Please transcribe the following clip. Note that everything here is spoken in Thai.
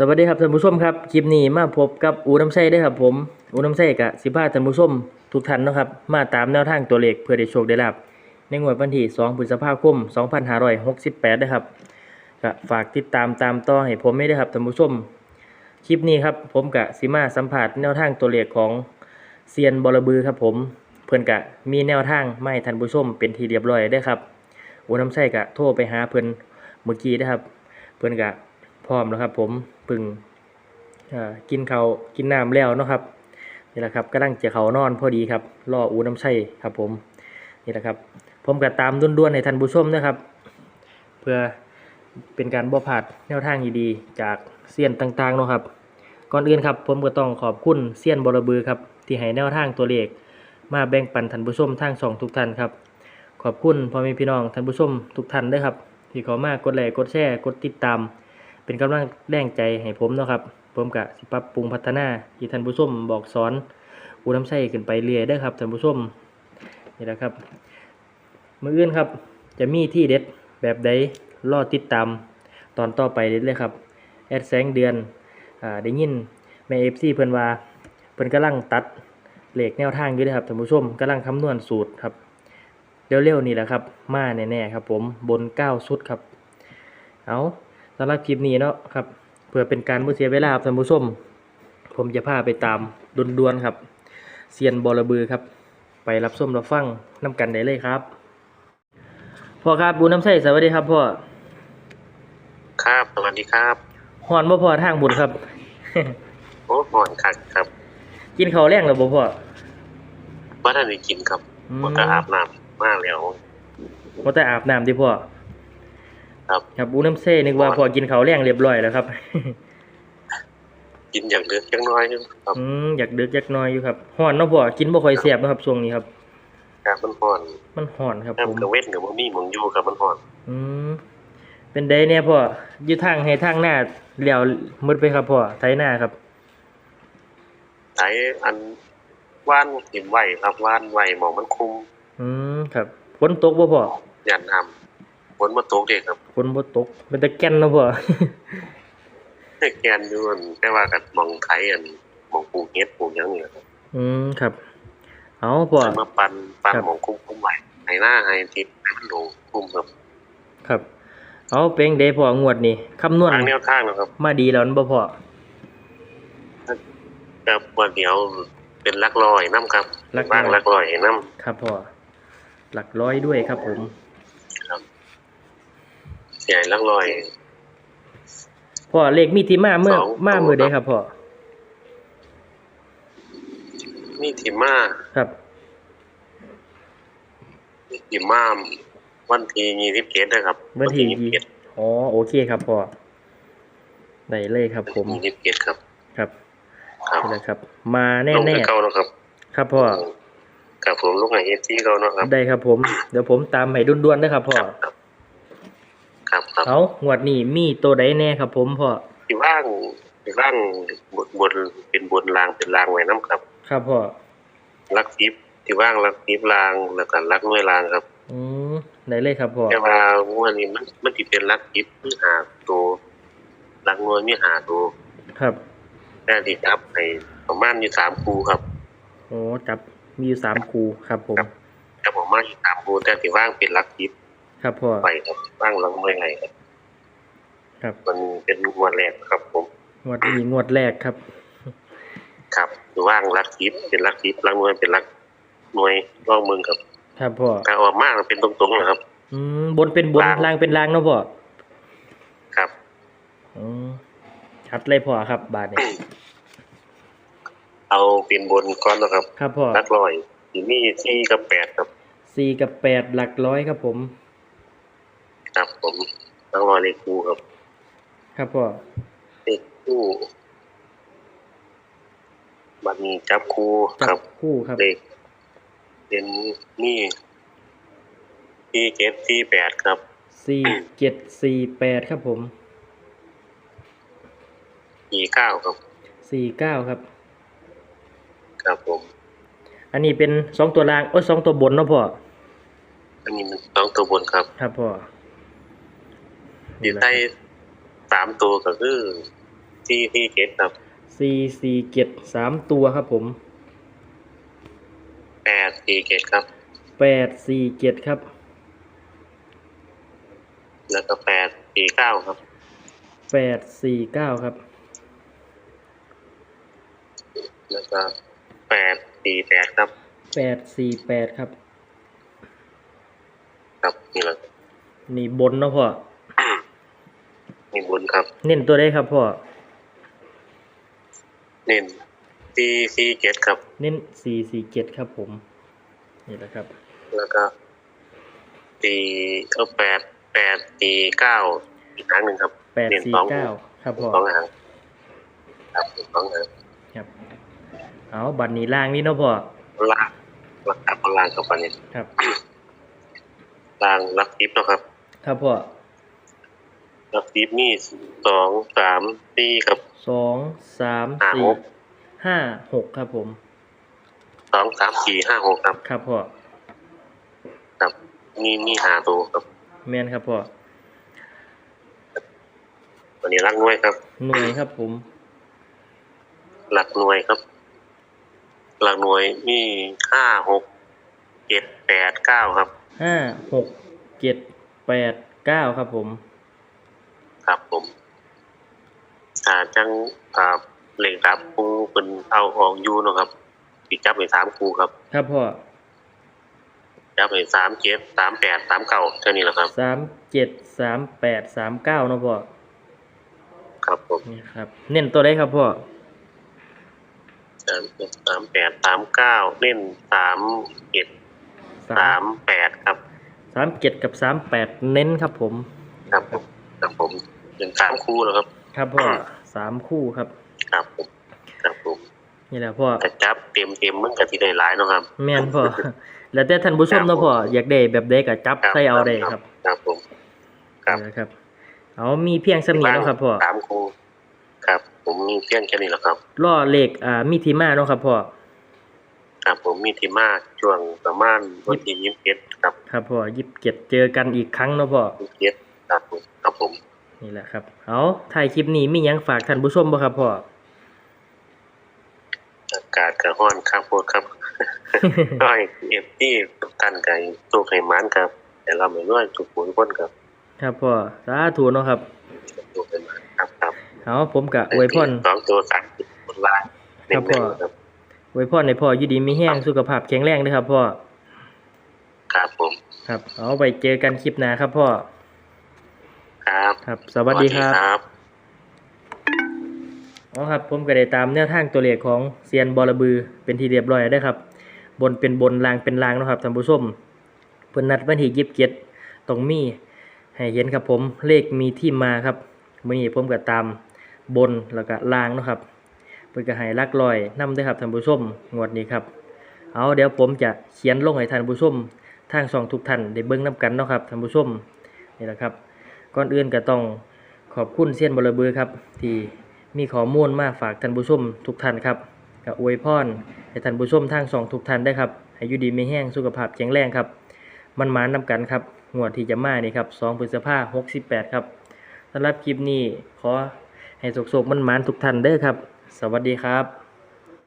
สวัสดีครับท่านผู้ชมครับคลิปนี้มาพบกับอูน้ำไส้ได้ครับผมอูน้ำไส้กับสิพาท่านผู้ชมทุกท่านนะครับมาตามแนวทางตัวเลขเพื่อได้โชคได้ลาบในงวดวันที่2พฤษภาคม 2568นะครับก็ฝากติดตามตามต่อให้ผมไม่ได้ครับท่านผู้ชมคลิปนี้ครับผมกับสิมาสัมผัสแนวทางตัวเลขของเซียนบอระบือครับผมเพื่อนกะมีแนวทางไมาให้ท่านผู้ชมเป็นทีเรียบร้อยได้ครับอูน้ำไส้กะโทรไปหาเพื่อนเมื่อกี้นะครับ เพื่อนกะ พร้อมแล้วครับ ผมเพึ่งกินเขากินน้ำแล้วนะครับนี่แหละครับกำลังจะเขานอนพอดีครับรออูน้ำไส้ครับ ผมนี่แหละครับ ผมก็ตามด้วนๆให้ท่านผู้ชมนะครับ เพื่อเป็นการบ่พลาดแนวทางดีๆจากเซียนต่างๆเนาะครับ ก่อนอื่นครับ ผมก็ต้องขอบคุณเซียนบรบือครับที่ให้แนวทางตัวเลข มาแบ่งปันท่านผู้ชมทางสองทุกท่านครับ ขอบคุณพ่อแม่พี่น้องท่านผู้ชมทุกท่านด้วยครับที่ขามากดไลค์กดแชร์กดติดตาม เป็นกำลังแรงใจให้ผมเนาะครับ ผมกะสิปรับปรุงพัฒนาที่ท่านผู้ชมบอกสอนอูน้ำใส่ขึ้นไปเรื่อยได้ครับท่านผู้ชมนี่แหละครับมืออื่นครับ จะมีที่เด็ดแบบใดรอติดตามตอนต่อไปเด็ดเลยครับแอดแสงเดือนอ่าได้ยินแม่เอฟซีเพิ่นว่าเพิ่นกำลังตัดเหล็กแนวทางอยู่เลยครับท่านผู้ชมกำลังคำนวณสูตรครับเร็วๆนี่แหละครับ มาแน่ๆครับ ผมบนเก้าสุดครับ เอา สำหรับคลิปนี้เนาะครับเพื่อเป็นการบ่เสียเวลาครับท่านผู้ชมผมจะพาไปตามดวนๆครับเซียนบอระบือครับ ไปรับส้มรับฟังน้ำกันได้เลยครับพ่อครับบุญน้ำใสสวัสดีครับพ่อครับสวัสดีครับหอนบ่พ่อทางบุญครับโอ้ห่อนคักครับ กินข้าวแรงแล้วบ่พ่อว่าท่านได้กินครับอืมมันก็อาบน้ำมาแล้วบ่แต่อาบน้ำดิพ่อ ครับครับบุญน้ำใสนึกว่าพ่อกินข้าวแรงเรียบร้อยแล้วครับ กินอย่างเล็กจังน้อยนึงครับอืมอยากดึกจักหน้อยอยู่ครับหอนเนาะพ่อกินบ่ค่อยแซ่บเนาะครับช่วงนี้ครับครับมันห่อน มันหอนครับผมน้ำกระเว้นกับมันมีหมองอยู่ครับมันห่อน อืมเป็นไดเนี่ยพ่ออยู่ทางให้ทางหน้าแล้วมืดไปครับพ่อไถหน้าครับไถอันว่านหิมไหวครับว่านไหวหมองมันคุม อืมครับฝนตกบ่พ่อยันน้ำ ฝนมาตกเด็กครับฝนบ่ตกเป็นตะแก่นเนาะพ่อแกนอยู่อันแต่ว่ากับหมองไถอันหมองปลูกเฮ็ดปลูกหยังเนี่ยครับอืมครับ เอาพ่อแต่มาปั่นปั่นครับหมองคุมคุมไหวให้หน้าให้ทิศให้มันลงคุมครับ ครับเอาเป็นไดพ่องวดนี้คำนวณทางแนวทางนะครับ มาดีแล้วนั่นบ่พ่อครับวันเดียวเป็นหลักลอยน้ำครับหลักร้อยบ้างหลักลอยน้ครับพ่อหลักร้อยด้วยครับผมำครับ ใหญ่หลักลอย พ่อเลขมีที่มาเมื่อสองมาตัวมือใดครับครับพ่อนี่ถิมาครับนี่ถิมาวันที่ยี่สิบเจ็ดนะครับวันที่ยี่สิบยี่เจ็ดอ๋อโอเคครับพ่อได้เลยครับ ผมยี่สิบเจ็ดครับ ครับครับนี่แหละครับ มาแน่ลงแน่ไปเก่าแล้วครับครับพ่อกับผมลูกไงเอฟซีเก่าเนาะครับ ได้ครับผม เดี๋ยวผมตามให้ด่วนๆนะครับพ่อ ครับ ครับครับเอางวดนี้มีตัวใดแน่ครับ ผมพ่อที่ว่างที่ว่างบนบนเป็นบนรางเป็นรางไว้น้ำครับ ครับพ่อลักทิพที่ว่างลักทิพรางแล้วก็ลักน้วยรางครับ อืมได้เลยครับพ่อแต่ว่างวดนี้มันมันสิเป็นลักทิพมีหาตัวลักน้วยมีหาตัวครับแต่ที่จับให้ประมาณอยู่สามคูครับโอ้จับมีอยู่สามคูครับผม ครับแต่ผมมาอยู่สามคูแต่ที่ว่างเป็นลักทิพ ครับพ่อไปครับว่างลักน้วยไงครับครับมันเป็นงวดแรกครับ ผมงวดนี้งวดแรกครับ ครับว่างลักทิพเป็นลักทิพลักน้วยเป็นลักน้วยร่องเมืองครับครับพ่อถ้าออกมากเป็นตรงๆนะครับอืมบนเป็นบนล่างล่างเป็นล่างเนาะพ่อครับอืมชัดเลยพ่อครับ บาทนี้เอาเป็นบนก้อนนะครับ ครับพ่อลักลอยที่นี่ที่กับแปดครับสี่กับแปดหลักร้อยครับผม ครับผมลักลอยเลขคู่ครับ ครับพ่อเลขคู่บัดนี้จับคู่คจัรับบคู่ครับเลขเป็นนี่ที่เจ็ดที่แปดครับ สี่เจ็ดสี่แปดครับผมสี่เก้าครับ สี่เก้าครับ ครับผม อันนี้เป็นสองตัวล่างโอ้ยสองตัวบนเนาะพ่ออันนี้มันต้องตัวบนครับ ครับพ่อ ดีใต้สามตัวก็คือที่ที่เจ็ดครับสี่สี่เจ็ดสามตัวครับผมแปดสี่เจ็ดครับแปดสี่เจ็ดครับ แล้วก็แปดสี่เก้าครับแปดสี่เก้าครับ แล้วก็แปดสี่แปดครับแปดสี่แปดครับ ครับนี่แหละนี่บนเนาะพ่อนี่บุญ ครับ เน้นตัวได้ครับพ่อ เน้นสี่สี่เจ็ดครับ เน้นสี่สี่เจ็ดครับผม นี่แหละครับ แล้วก็สี่เออแปดแปดสี่เก้าอีกครั้งหนึ่งครับแปดเน้นสี่สองเก้าครับพ่อสองหางครับสองหางครับ เอาบัตรนี้ล่างนี่เนาะพ่อล่างรักกับล่างกับปันนี้ครับล่างรักทิพย์นาะครับ ครับพ่อรั กทิพย์นี่สองสามสี่ครับ สองสามห้าสี่หก ห้าหกครับผมสองสามสี่ห้าหกครับครับพ่อครับนี่นี่หาตัวครับแมนครับพ่อวันนี้รักหน่วยครับ หน่วยครับผม หลักหน่วยครับ หลักหน่วยมีห้าหกเจ็ดแปดเก้าครับห้าหกเจ็ดแปดเก้าครับผม ครับผมอ่าจังอ่าเหล็กครับครูเป็นเอาออกอยู่เนาะครับอีกจับไปสามครูครับ ครับพ่อจับไปสามเจ็ดสามแปดสามเก้าเท่านี้แหละครับสามเจ็ดสามแปดสามเก้าเนาะพ่อครับผมนี่ครับ เน้นตัวได้ครับพ่อสามเจ็ดสามแปดสามเก้าเล่นสามเจ็ดสามแปดครับสามเจ็ดกับสามแปดเน้นครับผม ครับผมครับผม เป็นสามครูแล้วครับ ครับพ่อสามคู่ครับ ครับผมครับผมนี่แหละพ่อแต่จับเต็มเต็มๆมันก็ที่ได้หลายเนาะครับแม่นพ่อแล้วแต่ท่านผู้ชมเนาะพ่ออยากได้แบบใดก็จับใส่เอาได้ครับ ครับผมครับนี่แหละครับ เอามีเพียงสำนีเนาะครับพ่อสามครูครับ ผมมีเพียงแค่นี้แหละครับล่อเลขอ่ามีที่มาเนาะครับพ่อครับผมมีที่มาช่วงประมาณวันที่ยี่สิบเจ็ดครับ ครับพ่อยิบเจ็ดเจอกันอีกครั้งเนาะพ่อยี่สิบเจ็ดครับผมครับผม นี่แหละครับ เอาถ่ายคลิปนี้มีหยังฝากท่านผู้ชมบ่ครับพ่อ อากาศกระห้อนครับโพดครับ ก็ให้เอฟที่ทุกท่านกับตู้ไขมันครับแต่เราไม่รู้ว่าทุกคนคนครับครับพ่อสาธุเนาะครับตู้ไขมันครับครับเอาผมกะอวยพรสองตัวสามสิบคนละหนึ่งครับพ่อครับอวยพรในพ่ออยู่ดีมีแห้งสุขภาพแข็งแรงเด้วยครับพ่อ ครับผม ครับ เอาไปเจอกันคลิปหน้าครับพ่อ ครับครับ สวัสดีครับครับ อ๋อครับ ผมก็ได้ตามแนวทางตัวเลขของเซียนบอระบือเป็นที่เรียบร้อยได้วครับ บนเป็นบนล่างเป็นล่างเนาะครับท่านผู้ชมเพิ่นนัดวันที่ยิบเจ็ดตรงมีให้เห็นครับผมเลขมีที่มาครับมื้อนี้ผมก็ตามบนแล้วก็ล่างเนาะครับเพิ่นก็ให้หลักร้อยนำด้วยครับท่านผู้ชมงวดนี้ครับ เอาเดี๋ยวผมจะเขียนลงให้ท่านผู้ชมทางสองทุกท่านได้เบิ่งนํกันเนาะครับท่านผู้ชมนี่แหละครับ ก่อนอื่นก็ต้องขอบคุณเซียนบอระบือครับ ที่มีข้อมูลมาฝากท่านผู้ชมทุกท่านครับก็อวยพรให้ท่านผู้ชมทางสองทุกท่านได้ครับให้ยูดีไมีแห้งสุขภาพแข็งแรงครับ มันหมานนำกันครับงวดที่จะมานี่ครับ2พฤษภาคม68 ครับสำหรับคลิปนี้ขอให้สุขๆมันหมานทุกท่านเด้อครับ สวัสดีครับ